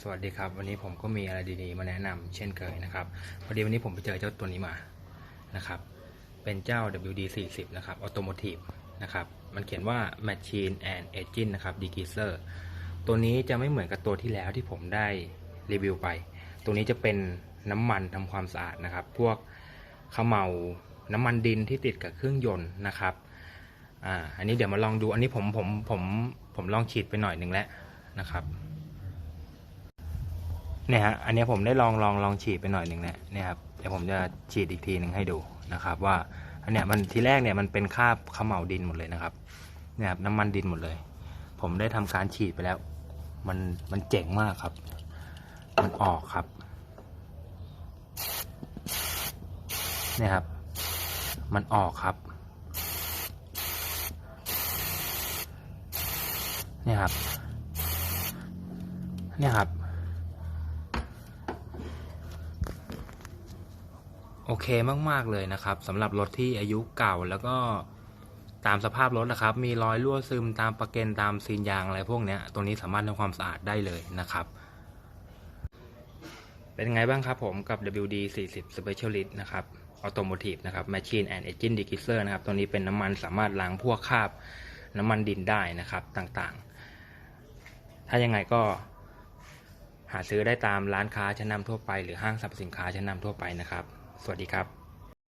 สวัสดีครับ วันนี้ผมก็มีอะไรดีๆ มาแนะนำเช่นเคยนะครับ พอดีวันนี้ผมไปเจอเจ้าตัวนี้มานะครับ เป็นเจ้า WD 40นะครับ Automotive นะครับ มันเขียนว่า Machine and Engine นะครับ Degreaser ตัวนี้จะไม่เหมือนกับตัวที่แล้วที่ผมได้รีวิวไป ตัวนี้จะเป็นน้ำมันทำความสะอาดนะครับ พวกขมเมาน้ำมันดินที่ติดกับเครื่องยนต์นะครับอ่าอันนี้เดี๋ยวมาลองดูอันนี้ผมผมผมผมลองฉีดไปหน่อยหนึ่งแล้วนะครับ เนี่ยฮะอันนี้ผมได้ลองลองลองฉีดไปหน่อยหนึ่งแล้วเนี่ยครับเดี๋ยวผมจะฉีดอีกทีหนึ่งให้ดูนะครับ ว่าอันเนี้ยมันทีแรกเนี่ยมันเป็นคราบเขม่าดินหมดเลยนะครับเนี่ยครับน้ำมันดินหมดเลย ผมได้ทำการฉีดไปแล้ว มันมันเจ๋งมากครับ มันออกครับเนี่ยครับ มันออกครับเนี่ยครับเนี่ยครับ โอเคมากๆเลยนะครับสำหรับรถที่อายุเก่าแล้วก็ตามสภาพรถนะครับ มีรอยรั่วซึมตามประเก็นตามซีนยางอะไรพวกเนี้ยตัวนี้สามารถทำความสะอาดได้เลยนะครับ เป็นไงบ้างครับผมกับ WD 40 Specialist นะครับ Automotive นะครับ Machine and Engine Degreaser นะครับ ตัวนี้เป็นน้ำมันสามารถล้างพวกคราบน้ำมันดินได้นะครับต่างๆ ถ้ายังไงก็หาซื้อได้ตามร้านค้าชั้นนำทั่วไปหรือห้างสรรพสินค้าชั้นนำทั่วไปนะครับ สวัสดีครับ